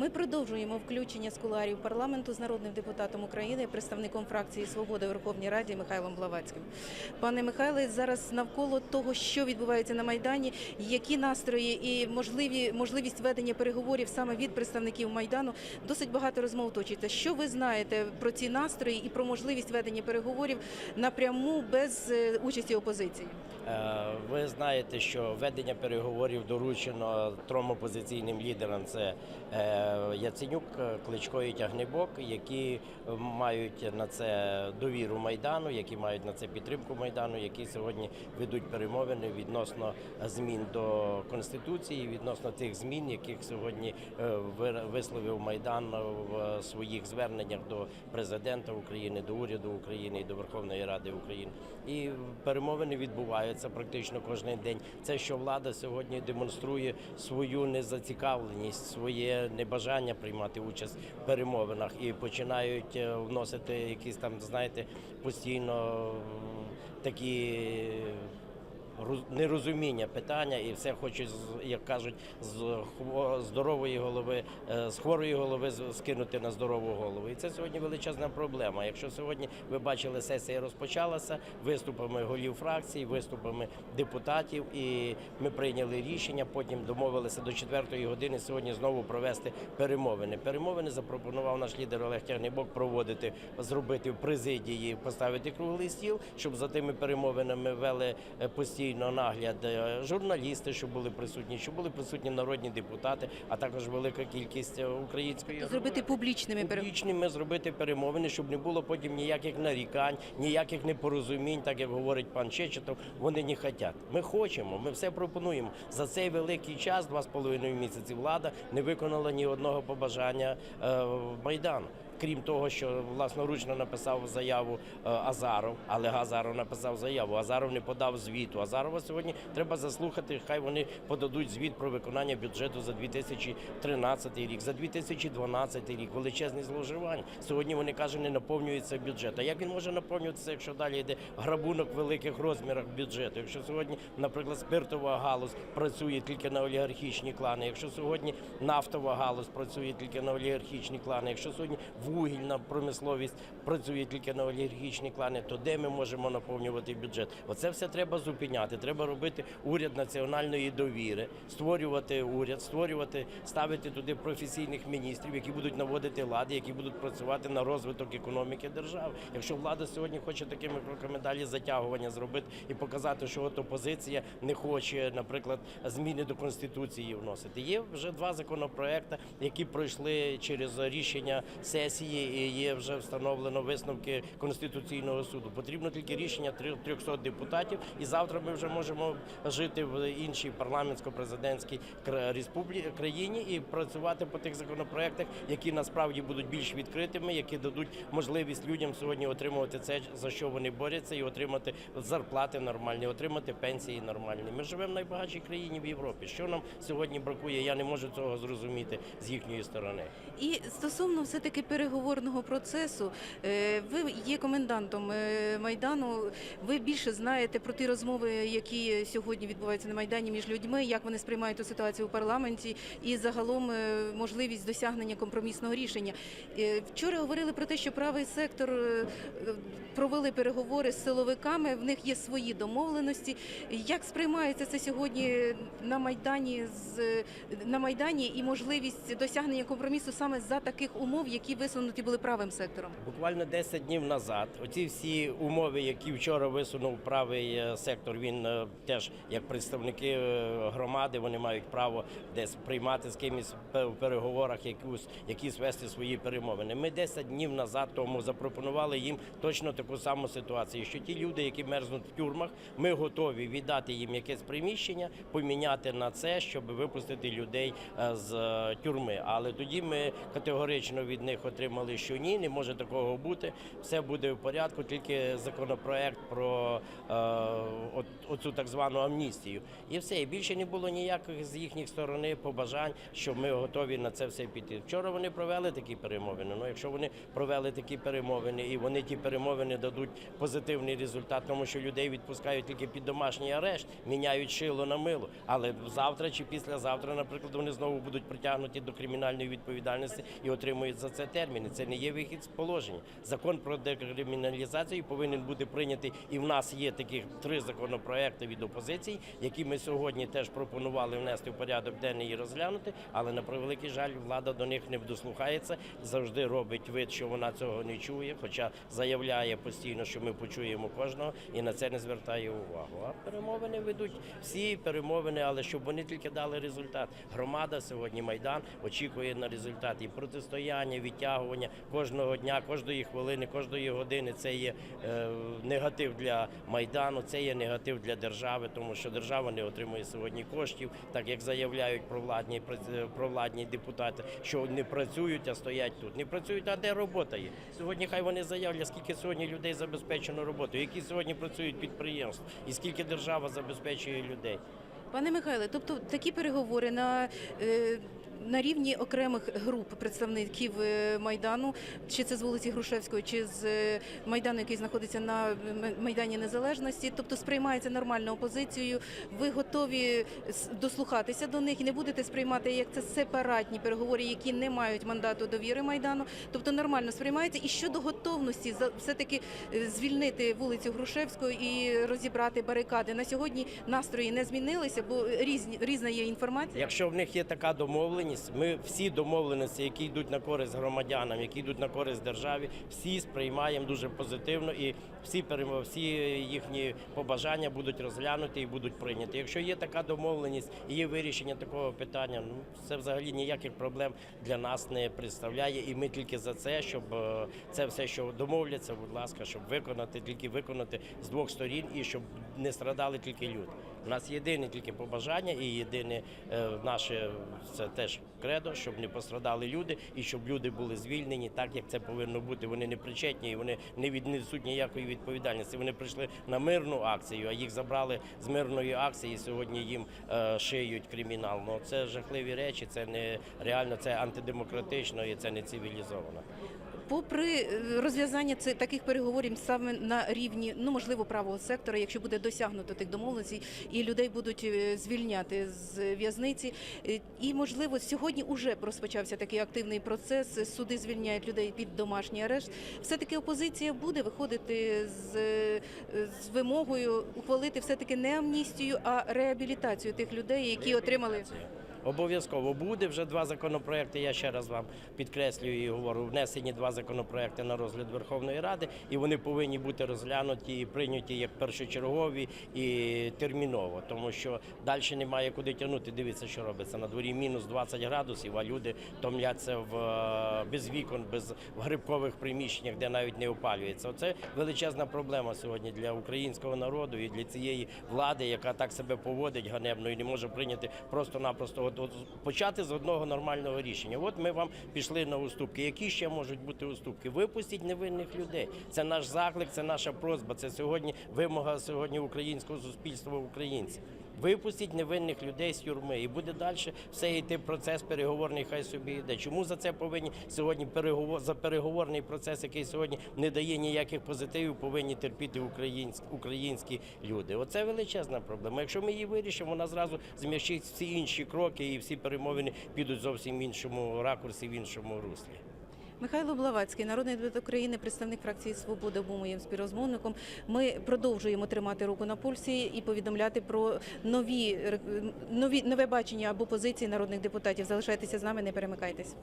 Ми продовжуємо включення з кулуарів парламенту з народним депутатом України, представником фракції Свобода Верховній Раді Михайлом Блаватським. Пане Михайле, зараз навколо того, що відбувається на майдані, які настрої і можливі можливість ведення переговорів саме від представників майдану, досить багато розмов точиться. Що ви знаєте про ці настрої і про можливість ведення переговорів напряму без е, участі опозиції? Е, Ви знаєте, що ведення переговорів доручено трьом опозиційним лідерам: це е, Яценюк, Кличко і Тягнебок, які мають на це довіру майдану, які мають на це підтримку майдану, які сьогодні ведуть перемовини відносно змін до конституції, відносно тих змін, яких сьогодні е, висловив майдан в своїх зверненнях до президента України, до уряду України і до Верховної Ради України. І перемовини відбуваються практично кожен день. Це що влада сьогодні демонструє свою незацікавленість, своє небажання приймати участь в перемовинах і починають е, вносити якісь там, знаєте, постійно такі. Роз- Нерозуміння питання, і все хочуть, як кажуть, з здорової голови, е, з хворої голови скинути на здорову голову. І це сьогодні величезна проблема. Якщо сьогодні ви бачили, сесія розпочалася виступами голів фракцій, виступами депутатів, і ми прийняли рішення. Потім домовилися до четвертої години сьогодні знову провести перемовини. Перемовини запропонував наш лідер Олег Тягнебок проводити, зробити в президії, поставити круглий стіл, щоб за тими перемовинами вели е, постійно нагляд е, журналісти, щоб були присутні, щоб були присутні народні депутати, а також велика кількість е, української Зробити публічними. Публічними зробити перемовини, щоб не було потім ніяких нарікань, ніяких непорозумінь, так як говорить пан Чечетов. Вони не хочуть. Ми хочемо, ми все пропонуємо. За цей великий час, два з половиною місяці, влада не виконала ні одного побажання е, Майдану. Крім того, що власноручно написав заяву е, Азаров, але Азаров написав заяву. Азаров не подав звіту. Азарова сьогодні треба заслухати. Хай вони подадуть звіт про виконання бюджету за 2013 рік, за 2012 рік. Величезні зловживання. Сьогодні вони кажуть, не наповнюється бюджет. А як він може наповнюватися, якщо далі йде грабунок в великих розмірах бюджету? Якщо сьогодні, наприклад, спиртова галузь працює тільки на олігархічні клани, якщо сьогодні нафтова галузь працює тільки на олігархічні клани, якщо сьогодні вугільна промисловість працює тільки на олігархічні клани, то де ми можемо наповнювати бюджет? Оце все треба зупиняти. Треба робити уряд національної довіри, створювати уряд, створювати, ставити туди професійних міністрів, які будуть наводити лади, які будуть працювати на розвиток економіки держави. Якщо влада сьогодні хоче такими кроками далі затягування зробити і показати, що от опозиція не хоче, наприклад, зміни до конституції вносити. Є вже два законопроекти, які пройшли через рішення сесії, і є вже встановлено висновки конституційного суду. Потрібно тільки рішення трьох- 300 депутатів, і завтра ми вже можемо жити в іншій парламентсько-президентській країні і працювати по тих законопроектах, які насправді будуть більш відкритими, які дадуть можливість людям сьогодні отримувати це, за що вони борються, і отримати зарплати нормальні, отримати пенсії нормальні. Ми живемо в найбагатшій країні в Європі. Що нам сьогодні бракує? Я не можу цього зрозуміти з їхньої сторони. І стосовно все таки переговорного процесу, е, ви є комендантом е, майдану. Ви більше знаєте про ті розмови, які сьогодні відбуваються на майдані між людьми, як вони сприймають ту ситуацію у парламенті, і загалом е, можливість досягнення компромісного рішення. Вчора говорили про те, що правий сектор провели переговори з силовиками. В них є свої домовленості. Як сприймається це сьогодні на майдані з на майдані і можливість досягнення компромісу саме за таких умов, які висунуті були правим сектором? Буквально 10 днів назад, оці всі умови, які вчора висунув правий е, сектор, він е, теж як представники е, громади, вони мають право десь приймати з кимось в переговорах якусь, якісь вести свої перемовини. Ми 10 днів назад тому запропонували їм точно таку саму ситуацію, що ті люди, які мерзнуть в тюрмах, ми готові віддати їм якесь приміщення, поміняти на це, щоб випустити людей з тюрми. Але тоді ми категорично від них отримали. Підтримали, що ні, не може такого бути. Все буде в порядку, тільки законопроект про е, от, оцю так звану амністію. І все. І більше не було ніяких з їхніх сторони побажань, що ми готові на це все піти. Вчора вони провели такі перемовини. Ну, якщо вони провели такі перемовини і вони ті перемовини дадуть позитивний результат, тому що людей відпускають тільки під домашній арешт, міняють шило на мило. Але завтра чи післязавтра, наприклад, вони знову будуть притягнуті до кримінальної відповідальності і отримують за це терміни. Це не є вихід з положення. Закон про декриміналізацію повинен бути прийнятий. І в нас є таких три законопроекти від опозиції, які ми сьогодні теж пропонували внести в порядок денний і розглянути. Але на превеликий жаль, влада до них не дослухається, завжди робить вид, що вона цього не чує, хоча заявляє постійно, що ми почуємо кожного, і на це не звертає увагу. А перемовини ведуть всі перемовини, але щоб вони тільки дали результат. Громада сьогодні майдан очікує на результат і протистояння, відтягування кожного дня, кожної хвилини, кожної години. Це є е, негатив для майдану, це є негатив для держави, тому що держава не отримує сьогодні коштів, так як заявляють провладні провладні депутати, що не працюють, а стоять тут. Не працюють, а де робота є? Сьогодні хай вони заявлять, скільки сьогодні людей забезпечено роботою, які сьогодні працюють підприємства, і скільки держава забезпечує людей. Пане Михайле, тобто такі переговори на, е, на рівні окремих груп представників е, майдану, чи це з вулиці Грушевської, чи з е, майдану, який знаходиться на майдані Незалежності, тобто сприймається нормально опозицією. Ви готові дослухатися до них і не будете сприймати як це сепаратні переговори, які не мають мандату довіри майдану, тобто нормально сприймається. І щодо готовності все таки звільнити вулицю Грушевську і розібрати барикади на сьогодні настрої не змінилися, бо різні різна є інформація. Якщо в них є така домовленість, ми всі домовленості, які йдуть на користь громадянам, які йдуть на користь державі, всі сприймаємо дуже позитивно, і всі всі їхні побажання будуть розглянуті і будуть прийняті. Якщо є така домовленість і є вирішення такого питання, ну це взагалі ніяких проблем для нас не представляє. І ми тільки за це, щоб е, це все, що домовляться, будь ласка, щоб виконати, тільки виконати з двох сторін і щоб не страдали тільки люди. У нас єдине тільки побажання і єдине е, наше це теж кредо, щоб не пострадали люди і щоб люди були звільнені так, як це повинно бути. Вони не причетні вони не віднесуть ніякої відповідальності. Вони прийшли на мирну акцію, а їх забрали з мирної акції. і Сьогодні їм е, шиють кримінал. Ну це жахливі речі, це не реально, це антидемократично і це не цивілізовано. Попри е, розв'язання ци- таких переговорів саме на рівні, ну можливо, правого сектора, якщо буде досягнуто тих домовленостей, і людей будуть е, звільняти з в'язниці, е, і можливо сьогодні вже розпочався такий активний процес. Суди звільняють людей під домашній арешт. Все таки опозиція буде виходити з, з вимогою ухвалити все таки не амністію, а реабілітацію тих людей, які отримали. Обов'язково буде вже два законопроекти. Я ще раз вам підкреслюю і говорю, внесені два законопроекти на розгляд Верховної Ради, і вони повинні бути розглянуті і прийняті як першочергові і терміново, тому що далі немає куди тягнути. Дивіться, що робиться на дворі мінус 20 градусів, а люди томляться в е, без вікон, без в грибкових приміщеннях, де навіть не опалюється. Оце величезна проблема сьогодні для українського народу і для цієї влади, яка так себе поводить ганебно і не може прийняти просто-напросто от, от, почати з одного нормального рішення. От ми вам пішли на уступки. Які ще можуть бути уступки? Випустіть невинних людей. Це наш заклик, це наша просьба. Це сьогодні вимога сьогодні українського суспільства українців. Випустіть невинних людей з юрми, і буде далі все йти процес переговорний. Хай собі йде. Чому за це повинні сьогодні переговор за переговорний процес, який сьогодні не дає ніяких позитивів, повинні терпіти українські українські люди? Оце величезна проблема. Якщо ми її вирішимо, вона зразу зм'якшить всі інші кроки, і всі перемовини підуть зовсім в іншому ракурсі, в іншому руслі. Михайло Блавацький, народний депутат України, представник фракції Свобода, був моїм співрозмовником. Ми продовжуємо тримати руку на пульсі і повідомляти про нові, нові нове бачення або позиції народних депутатів. Залишайтеся з нами, не перемикайтесь.